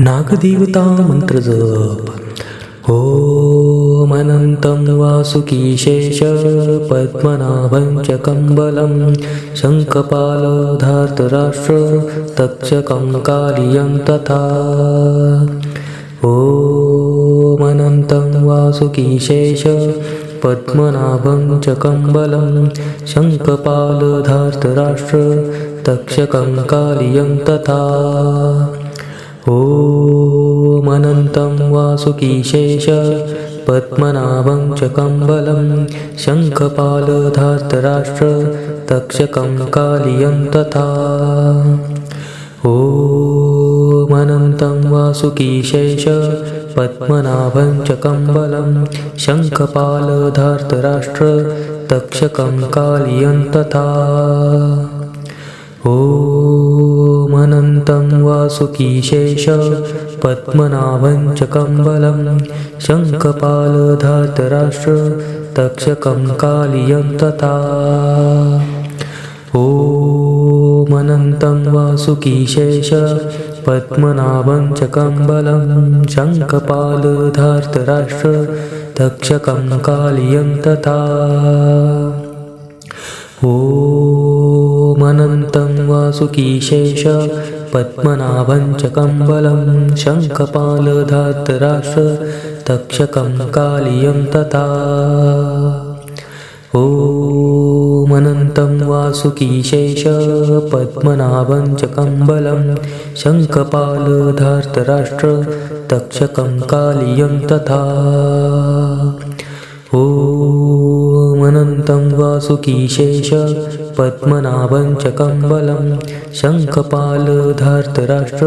नागदेवतामन्त्रजप ॐ वासुकीशेष पद्मनाभं च कम्बलं शङ्खपालधार्तराष्ट्र तक्षकं कालियं तथा. मनन्तं वासुकीशेष पद्मनाभं च कम्बलं शङ्खपालधार्तराष्ट्र तक्षकं कालियं तथा. वासुकीशेष पद्मनाभं च कम्बलं शङ्खपालधार्तराष्ट्र तक्षकं कालियं तथा। ॐ वासुकीशेष पद्मनाभं च कम्बलं शङ्खपालधार्तराष्ट्र तक्षकं कालियं तथा। ॐ वासुकीशेष पद्मनाभं च कम्बलं शङ्खपालधातराष्ट्र तक्षकं कालियं तथा। ॐ वासुकीशेष पद्मनाभं च कम्बलं शङ्खपालधार्तराष्ट्र तक्षकं कालियं तथा ॐ वासुकीशेष पद्मनाभं च कम्बलं शङ्खपालधातराष्ट्र तक्षकं कालियं तथा। ॐ वासुकीशेष पद्मनाभं च कम्बलं शङ्खपालधार्तराष्ट्र तक्षकं कालियं तथा। ॐ वासुकीशेष पद्मनाभं च कम्बलं शङ्खपालधार्तराष्ट्र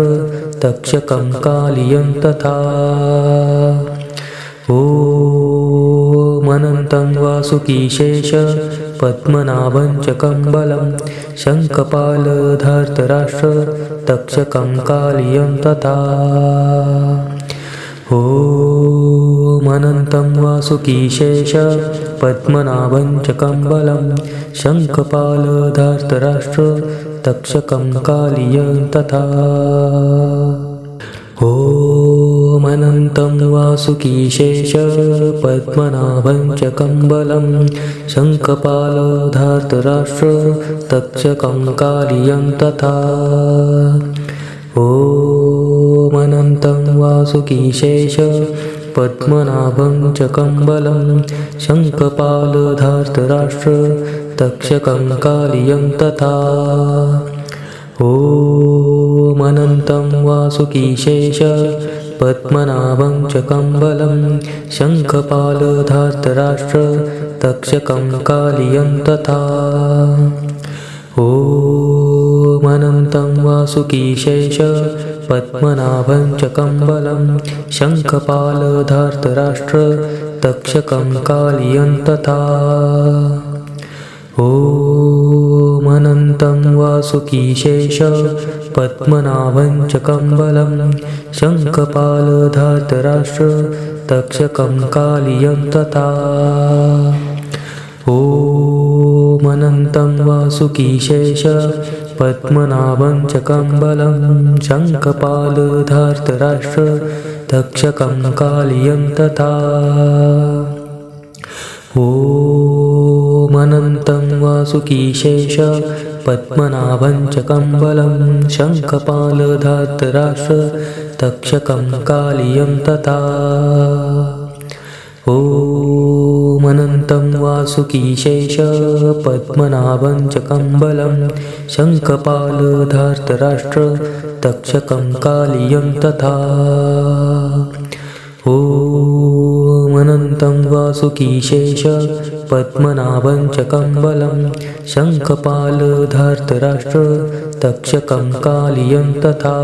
तक्षकं कालियं तथा। ॐ वासुकीशेष पद्मनाभं च कम्बलं शङ्खपालधार्तराष्ट्र तक्षकं कालियं तथा। ॐ वासुकीशेष पद्मनाभं च कम्बलं शङ्खपालधार्तराष्ट्र तक्षकं कालियं तथा। ॐ वासुकीशेष पद्मनाभं च कम्बलं शङ्खपालधार्तराष्ट्र तक्षकं कालियं तथा। ॐ वासुकीशेष पद्मनाभं च कम्बलं शङ्खपालधार्तराष्ट्र तक्षकं कालियं तथा। ॐमनन्तं वासुकीशेष पद्मनाभं च कम्बलं शङ्खपालधार्तराष्ट्र तक्षकं कालियं तथा। ॐ वासुकीशेष पद्मनाभं च कम्बलं शङ्खपालधार्तराष्ट्र तक्षकं कालियं तथा ॐ वासुकीशेष पद्मनाभं च कम्बलं शङ्खपालधार्तराष्ट्र तक्षकं कालियं तथा ॐ वासुकीशेष पद्मनाभं च कम्बलं शङ्खपालधार्तराष्ट्र तक्षकं कालियं तथा। ॐ वासुकीशेष पद्मनाभं च कम्बलं शङ्खपालधार्तराष्ट्र तक्षकं कालियं तथा मनन्तं वासुकीशेष पद्मनाभं च कम्बलं शङ्खपालधार्तराष्ट्र तक्षकं कालियं तथा। मनन्तं वासुकीशेष पद्मनाभं च कम्बलं शङ्खपालधार्तराष्ट्र तक्षकं कालियं तथा।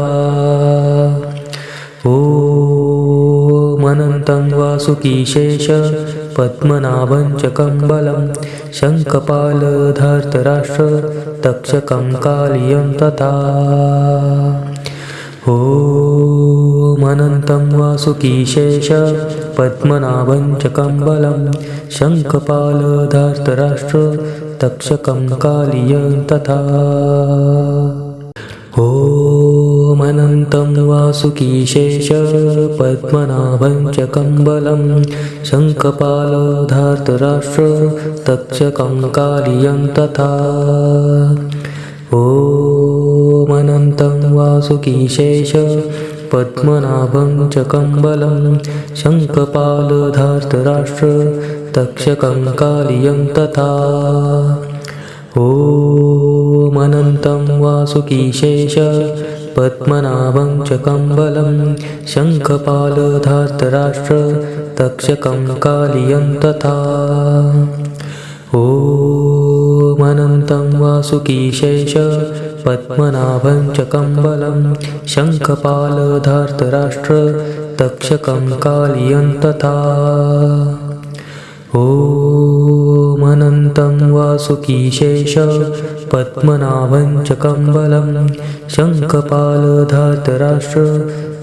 ॐ वासुकीशेष पद्मनाभं च कम्बलं शङ्खपालधार्तराष्ट्र तक्षकं कालियं तथा। ॐ वासुकीशेष पद्मनाभं च कम्बलं शङ्खपालधार्तराष्ट्र तक्षकं कालियं तथा ॐ वासुकीशेष पद्मनाभं च कम्बलं शङ्खपालधार्तराष्ट्र तक्षकं कालियं तथा। ॐ वासुकीशेष पद्मनाभं च कम्बलं शङ्खपालधार्तराष्ट्र तक्षकं कालियं तथा। ॐ वासुकीशेष पद्मनाभं च कम्बलं शङ्खपालधार्तराष्ट्र तक्षकं तथा। ॐ वासुकीशेष पद्मनाभं च कम्बलं शङ्खपालधार्तराष्ट्र तक्षकं कालियं तथा। ॐ वासुकीशेष पद्मनाभं च कम्बलं शङ्खपालधातराष्ट्र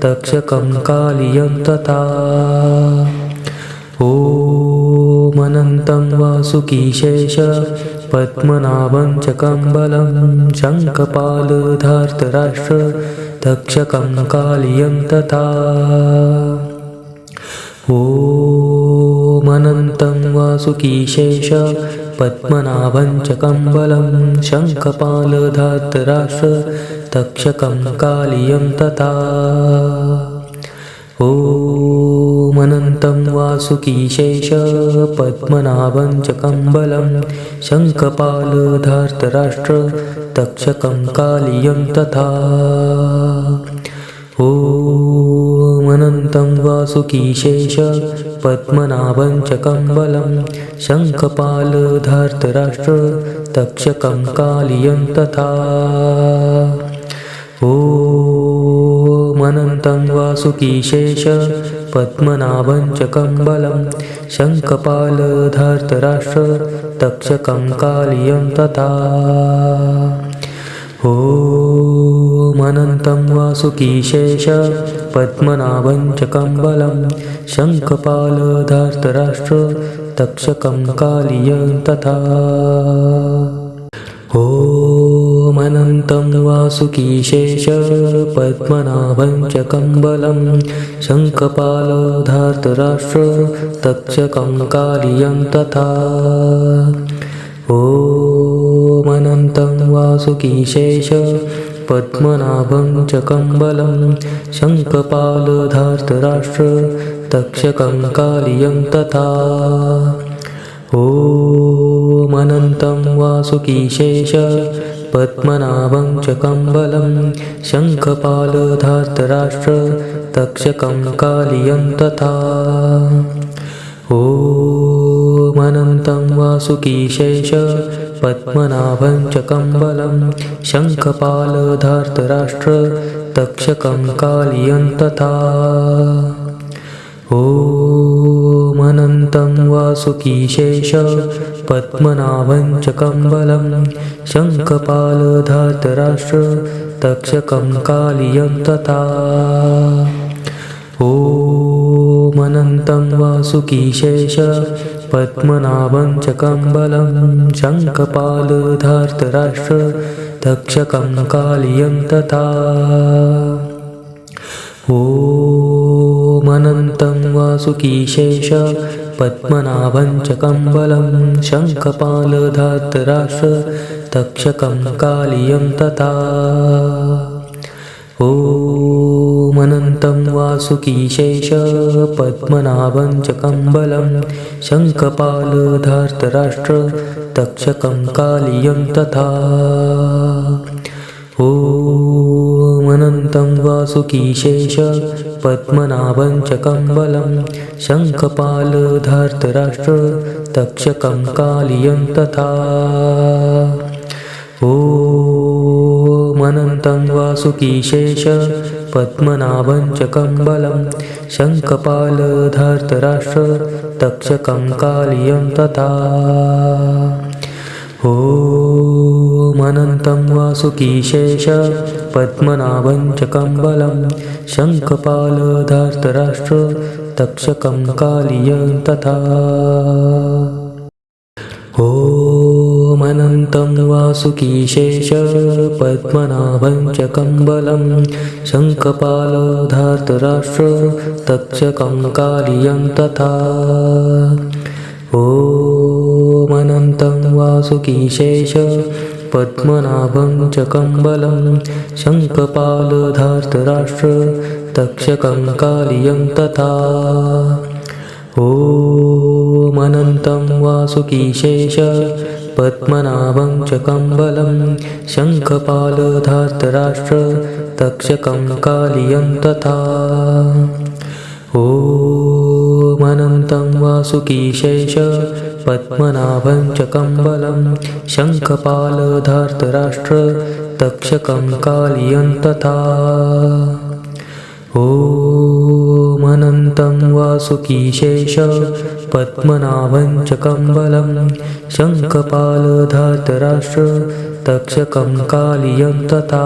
तक्षकं तथा। ॐ वासुकीशेष पद्मनाभं च कम्बलं शङ्खपालधार्तराष्ट्र तक्षकं कालियं तथा। ॐ वासुकीशेष पद्मनाभं च कम्बलं शङ्खपालधातराष्ट्र तक्षकं कालियं तथा। ॐ वासुकीशेष पद्मनाभं च कम्बलं शङ्खपालधार्तराष्ट्र तक्षकं कालियं तथा ॐ वासुकीशेष पद्मनाभं च कम्बलं शङ्खपालधार्तराष्ट्र तक्षकं कालियं तथा। ॐ वासुकीशेष पद्मनाभं च कम्बलं शङ्खपालधार्तराष्ट्र तक्षकं कालियं तथा। ॐ वासुकीशेष पद्मनाभं च कम्बलं शङ्खपालधार्तराष्ट्र तक्षकं कालियं तथा। ॐ वासुकीशेष पद्मनाभं च कम्बलं शङ्खपालधार्तराष्ट्र तक्षकं कालियं तथा। ॐ वासुकीशेष पद्मनाभं च कम्बलं शङ्खपालधार्तराष्ट्र तक्षकं कालियं तथा। ॐ वासुकीशेष पद्मनाभं च कम्बलं शङ्खपालधार्तराष्ट्र तक्षकं कालियं तथा। ॐ वासुकीशेष पद्मनाभं च कम्बलं शङ्खपालधार्तराष्ट्र तक्षकं कालियं तथा। ॐ वासुकीशेष पद्मनाभं च कम्बलं शङ्खपालधार्तराष्ट्र तक्षकं कालियं तथा। ॐ वासुकीशेष पद्मनाभं च कम्बलं शङ्खपालधार्तराष्ट्र तक्षकं कालियं तथा। ॐ वासुकीशेष पद्मनाभं च कम्बलं शङ्खपालधार्तराष्ट्र तक्षकं कालियं तथा ॐ वासुकीशेष पद्मनाभं च कम्बलं शङ्खपालधार्तराष्ट्र तक्षकं कालियं तथा। ॐ वासुकीशेष पद्मनाभं च कम्बलं शङ्खपालधार्तराष्ट्र तक्षकं कालियं तथा। ॐ वासुकीशेष पद्मनाभं च कम्बलं शङ्खपालधार्तराष्ट्र तक्षकं कालियं तथा। ॐ वासुकीशेष पद्मनाभं च कम्बलं शङ्खपालधार्तराष्ट्र तक्षकं कालियं तथा ॐमनन्तं वासुकीशेष पद्मनाभं च कम्बलं शङ्खपालधार्तराष्ट्र तक्षकं कालियं तथा। ॐमनन्तं वासुकीशेष पद्मनाभं च कम्बलं शङ्खपालधार्तराष्ट्र तक्षकं कालियं तथा। ॐमनन्तं वासुकीशेष पद्मनाभं च कम्बलं शङ्खपालधार्तराष्ट्र तक्षकं कालियं तथा। ॐमनन्तं वासुकीशेष पद्मनाभं च कम्बलं शङ्खपालधार्तराष्ट्र तक्षकं कालियं तथा। ॐमनन्तं वासुकीशेष पद्मनाभं च कम्बलं शङ्खपालधार्तराष्ट्र तक्षकं कालियं तथा।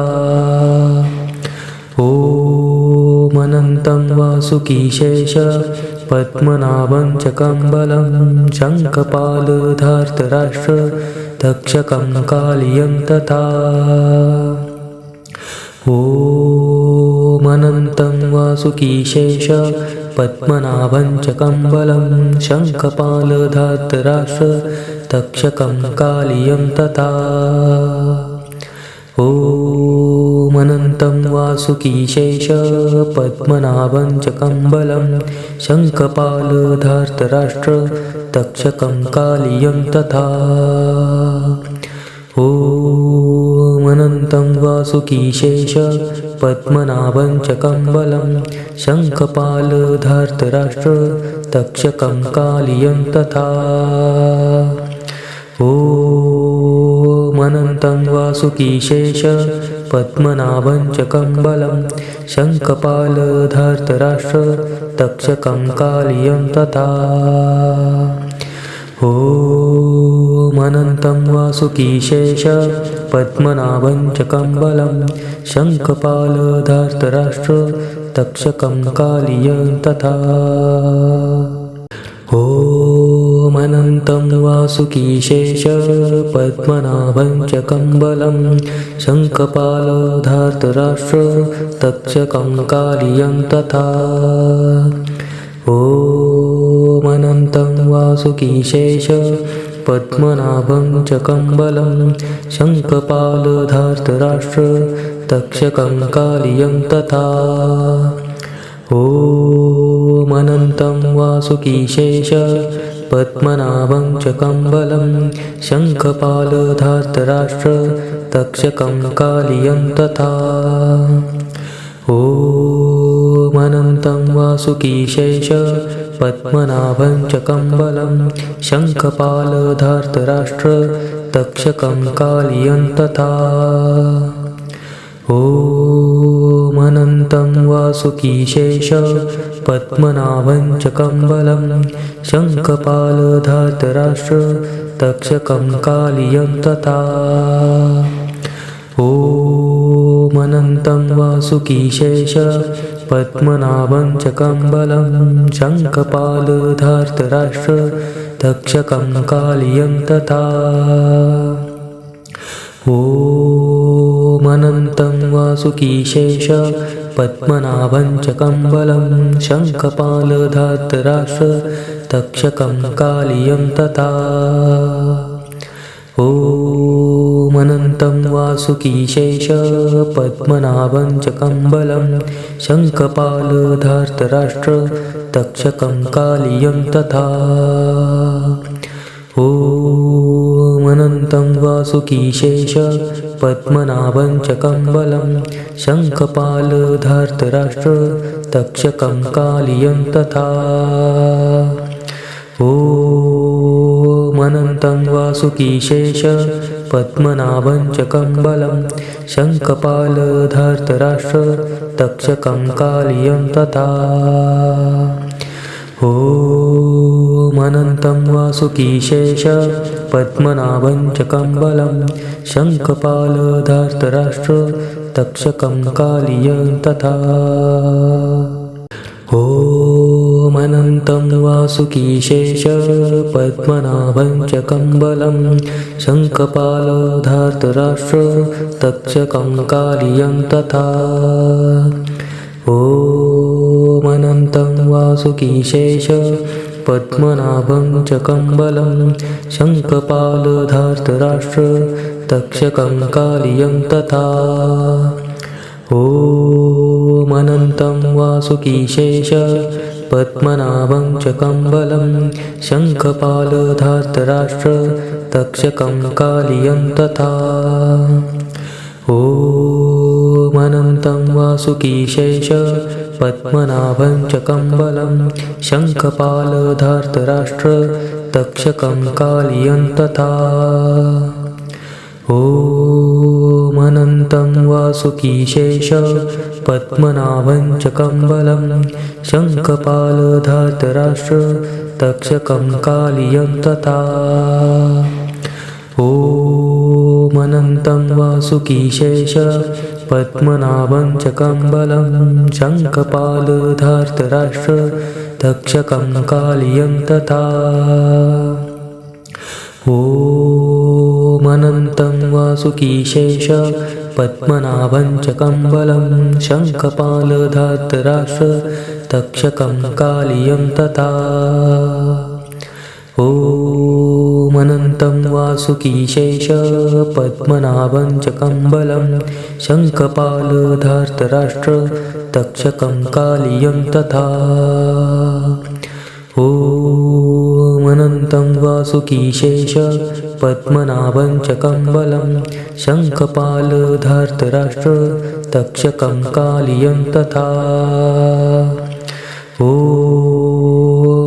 ॐमनन्तं वासुकीशेष पद्मनाभं च कम्बलं शङ्खपालधार्तराष्ट्र तक्षकं कालियं तथा। ॐमनन्तं वासुकीशेष पद्मनाभं च कम्बलं शङ्खपालधार्तराष्ट्र तक्षकं कालियं तथा। वासुकीशेष पद्मनाभं च कम्बलं शङ्खपालधार्तराष्ट्र तक्षकं कालियं तथा ॐमनन्तं वासुकीशेष पद्मनाभं च कम्बलं शङ्खपालधार्तराष्ट्र तक्षकं कालियं तथा। ॐमनन्तं वासुकीशेष पद्मनाभं च कम्बलं शङ्खपालधार्तराष्ट्र तक्षकं कालियं तथा ॐमनन्तं वासुकीशेष पद्मनाभं च कम्बलं शङ्खपालधार्तराष्ट्र तक्षकं कालियं तथा। ॐमनन्तं वासुकीशेष पद्मनाभं च कम्बलं शङ्खपालधार्तराष्ट्र तक्षकं कालियं तथा वासुकीशेष पद्मनाभं च कम्बलं शङ्खपालधार्तराष्ट्र तक्षकं कालियं तथा। ॐमनन्तं वासुकीशेष पद्मनाभं च कम्बलं शङ्खपालधार्तराष्ट्र तक्षकं कालियं तथा ॐमनन्तं वासुकीशेष पद्मनाभं च कम्बलं शङ्खपालधार्तराष्ट्र तक्षकं कालियं तथा। ॐमनन्तं वासुकीशेष पद्मनाभं च कम्बलं शङ्खपालधार्तराष्ट्र तक्षकं कालियं तथा। ॐमनन्तं वासुकीशेष पद्मनाभं च कम्बलं शङ्खपालधार्तराष्ट्र तक्षकं कालियं तथा। ॐमनन्तं वासुकीशेष पद्मनाभं च कम्बलं शङ्खपालधार्तराष्ट्र तक्षकं कालियं तथा ॐमनन्तं वासुकीशेष पद्मनाभं च कम्बलं शङ्खपालधार्तराष्ट्र तक्षकं कालियं तथा। ॐमनन्तं वासुकीशेष पद्मनाभं च कम्बलं शङ्खपालधार्तराष्ट्र तक्षकं कालियं तथा ॐमनन्तं वासुकीशेष पद्मनाभं च कम्बलं शङ्खपालधार्तराष्ट्र तक्षकं कालियं तथा। ॐमनन्तं वासुकीशेष पद्मनाभं च कम्बलं शङ्खपालधार्तराष्ट्र तक्षकं कालियं तथा ॐ ॐमनन्तं वासुकीशेष पद्मनाभं च कम्बलं शङ्खपालधार्तराष्ट्र तक्षकं कालियं तथा। ॐमनन्तं वासुकीशेष पद्मनाभं च कम्बलं शङ्खपालधार्तराष्ट्र तक्षकं कालियं तथा। ॐमनन्तं वासुकीशेष पद्मनाभं च कम्बलं शङ्खपालधार्तराष्ट्र तक्षकं कालियं तथा। ॐमनन्तं वासुकीशेष पद्मनाभं च कम्बलं शङ्खपालधार्तराष्ट्र तक्षकं कालियं तथा। ॐमनन्तं वासुकीशेष पद्मनाभं च कम्बलं शङ्खपालधार्तराष्ट्र तक्षकं कालियं तथा। ॐमनन्तं वासुकीशेष पद्मनाभं च कम्बलं शङ्खपालधार्तराष्ट्र तक्षकं कालियं तथा। ॐमनन्तं वासुकीशेष पद्मनाभं च कम्बलं शङ्खपालधार्तराष्ट्र तक्षकं कालियं तथा। ॐमनन्तं वासुकीशेष पद्मनाभं च कम्बलं शङ्खपालधार्तराष्ट्र तक्षकं कालियं तथा ॐमनन्तं वासुकीशेष पद्मनाभं च कम्बलं शङ्खपालधार्तराष्ट्र तक्षकं कालियं तथा।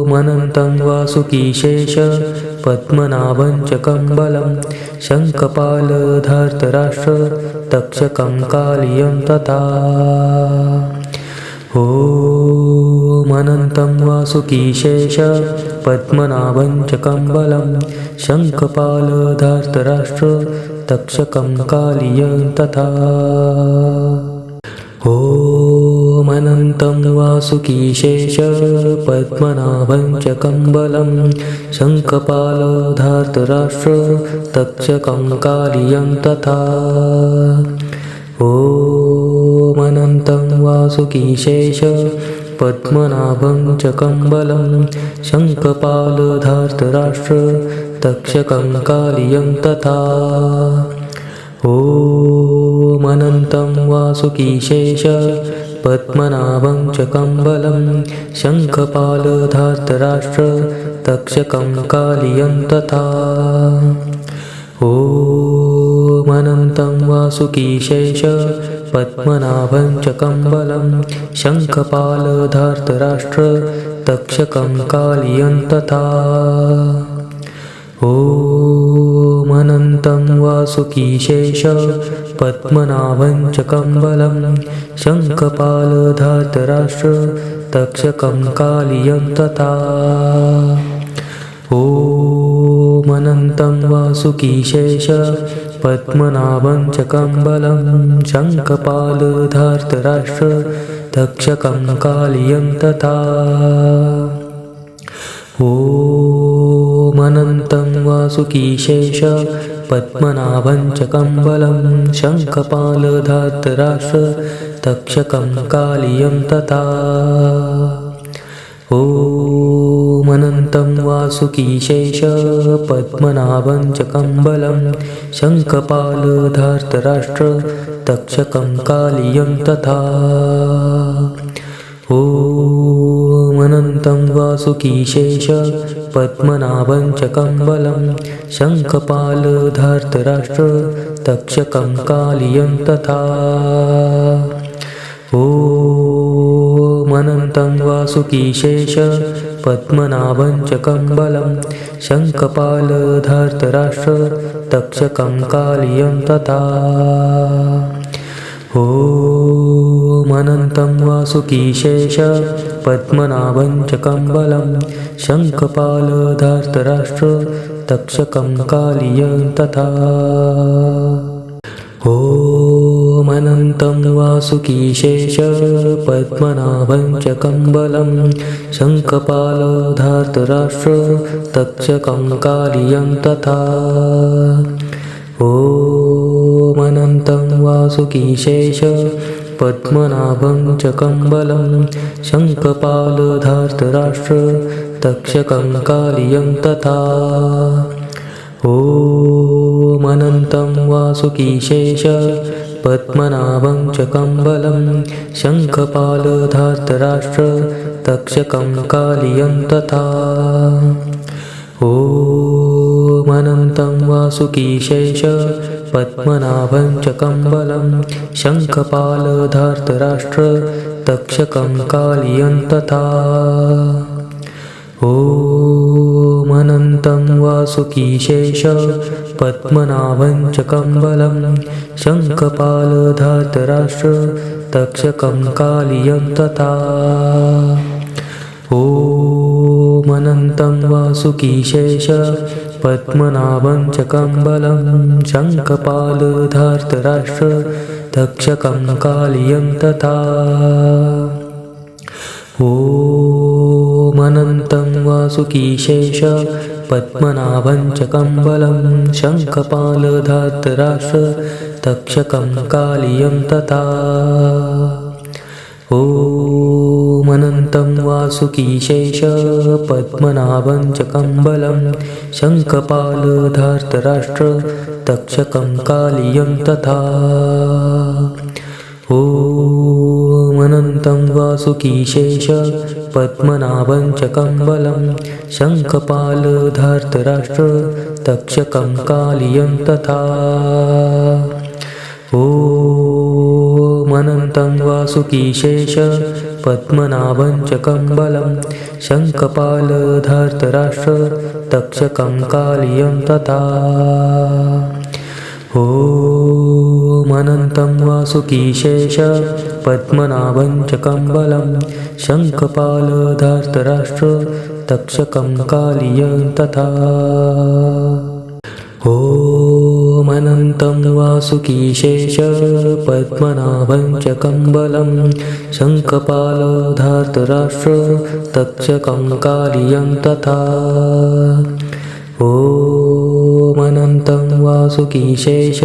ॐमनन्तं वासुकीशेष पद्मनाभं च कम्बलं शङ्खपालधार्तराष्ट्र तक्षकं कालियं तथा ॐमनन्तं वासुकीशेष पद्मनाभं च कम्बलं शङ्खपालधार्तराष्ट्र तक्षकं कालियं तथा। ॐमनन्तं वासुकीशेष पद्मनाभं च कम्बलं शङ्खपालधार्तराष्ट्र तक्षकं कालियं तथा। ॐमनन्तं वासुकीशेष पद्मनाभं च कम्बलं शङ्खपालधार्तराष्ट्र तक्षकं कालियं तथा। ॐमनन्तं वासुकीशेष पद्मनाभं च कम्बलं शङ्खपालधार्तराष्ट्र तक्षकं कालियं तथा। ॐमनन्तं वासुकीशेष पद्मनाभं च कम्बलं शङ्खपालधार्तराष्ट्र तक्षकं कालियं तथा। ॐमनन्तं वासुकीशेष पद्मनाभं च कम्बलं शङ्खपालधार्तराष्ट्र तक्षकं कालियं तथा। ॐमनन्तं वासुकीशेष पद्मनाभं च कम्बलं शङ्खपालधार्तराष्ट्र तक्षकं कालियं तथा। ॐमनन्तं वासुकीशेष पद्मनाभं च कम्बलं शङ्खपालधार्तराष्ट्र तक्षकं कालियं तथा ॐमनन्तं वासुकीशेष पद्मनाभं च कम्बलं शङ्खपालधार्तराष्ट्र तक्षकं कालियं तथा। ॐमनन्तं वासुकीशेष पद्मनाभं च कम्बलं शङ्खपालधार्तराष्ट्र तक्षकं कालियं तथा वासुकीशेष पद्मनाभं च कम्बलं शङ्खपालधार्तराष्ट्र तक्षकं कालियं तथा। ॐमनन्तं वासुकीशेष पद्मनाभं च कम्बलं शङ्खपालधार्तराष्ट्र तक्षकं कालियं तथा। ॐमनं ओमनन्तं वासुकीशेष पद्मनाभं च कम्बलं शङ्खपालधार्तराष्ट्र तक्षकं कालियं तथा। ओमनन्तं वासुकीशेष पद्मनाभं च कम्बलं शङ्खपालधार्तराष्ट्र तक्षकं कालियं तथा। ओमनन्तं वासुकीशेष पद्मनाभं च कम्बलं शङ्खपालधार्तराष्ट्र तक्षकं कालियं तथा। ओमनन्तं वासुकीशेष पद्मनाभं च कम्बलं शङ्खपालधार्तराष्ट्र तक्षकं कालियं तथा। ओमनन्तं वासुकीशेष पद्मनाभं च कम्बलं शङ्खपालधार्तराष्ट्र तक्षकं कालियं तथा। ओमनन्तं वासुकीशेष पद्मनाभं च कम्बलं शङ्खपालधार्तराष्ट्र तक्षकं कालियं तथा। ओमनन्तं वासुकीशेष पद्मनाभं च कम्बलं शङ्खपालधार्तराष्ट्र तक्षकं कालियं तथा। ओमनन्तं वासुकीशेष पद्मनाभं च कम्बलं शङ्खपालधार्तराष्ट्र तक्षकं कालियं तथा। ओमनन्तं वासुकीशेष पद्मनाभं च कम्बलं शङ्खपालधार्तराष्ट्र तक्षकं कालियं तथा। ओमनन्तं वासुकीशेष पद्मनाभं च कम्बलं शङ्खपालधार्तराष्ट्र तक्षकं कालियं तथा। ओमनन्तं वासुकीशेष पद्मनाभं च कम्बलं शङ्खपालधार्तराष्ट्र तक्षकं कालियं तथा। ओमनन्तं वासुकीशेष पद्मनाभं च कम्बलं शङ्खपालधार्तराष्ट्र तक्षकं कालियं तथा। ओमनन्तं वासुकीशेष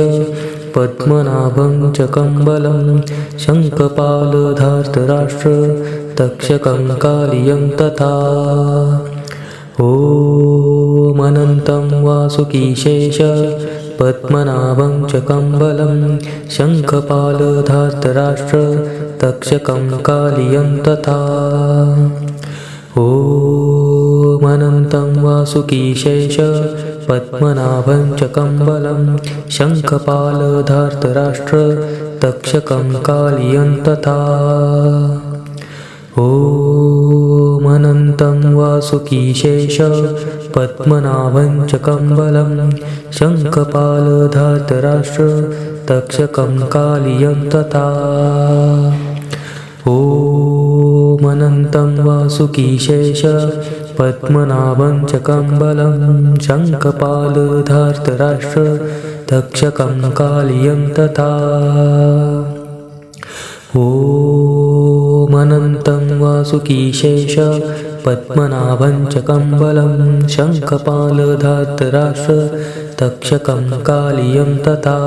पद्मनाभं च कम्बलं शङ्खपालधार्तराष्ट्र तक्षकं कालियं तथा ओमनन्तं वासुकीशेष पद्मनाभं च कम्बलं शङ्खपालधार्तराष्ट्र तक्षकं कालियं तथा। ओमनन्तं वासुकीशेष पद्मनाभं च कम्बलं शङ्खपालधार्तराष्ट्र तक्षकं कालियं तथा ओमनन्तं वासुकीशेष पद्मनाभं च कम्बलं शङ्खपालधार्तराष्ट्र तक्षकं कालियं तथा ओमनन्तं वासुकीशेष पद्मनाभं च कम्बलं शङ्खपालधार्तराष्ट्र तक्षकं कालियं तथा ओमनन्तं वासुकीशेष पद्मनाभं च कम्बलं शङ्खपालधार्तराष्ट्र तक्षकं कालियं तथा